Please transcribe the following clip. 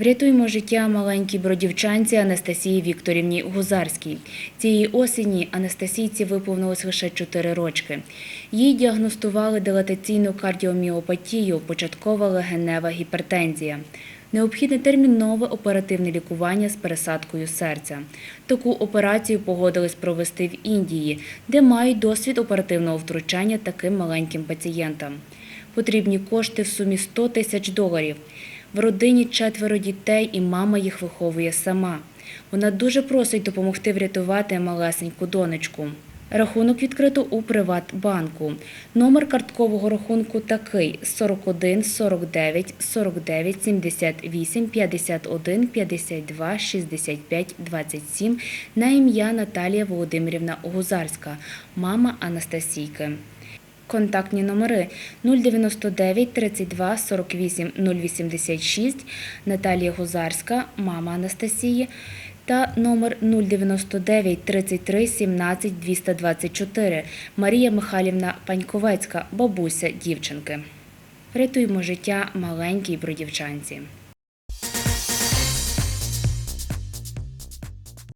Врятуємо життя маленькій бродівчанці Анастасії Вікторівні Гузарській. Цієї осені Анастасійці виповнилось лише 4 рочки. Їй діагностували дилатаційну кардіоміопатію, початкова легенева гіпертензія. Необхідне термінове оперативне лікування з пересадкою серця. Таку операцію погодились провести в Індії, де мають досвід оперативного втручання таким маленьким пацієнтам. Потрібні кошти в сумі 100 тисяч доларів. В родині четверо дітей і мама їх виховує сама. Вона дуже просить допомогти врятувати малесеньку донечку. Рахунок відкрито у Приватбанку. Номер карткового рахунку такий 41 49 49 78 51 52 65 27 на ім'я Наталія Володимирівна Гузарська, мама Анастасійки. Контактні номери 099 32 48 086 Наталія Гузарська, мама Анастасії та номер 099 33 17 224 Марія Михайлівна Паньковецька, бабуся дівчинки. Рятуємо життя маленькій бродівчанці.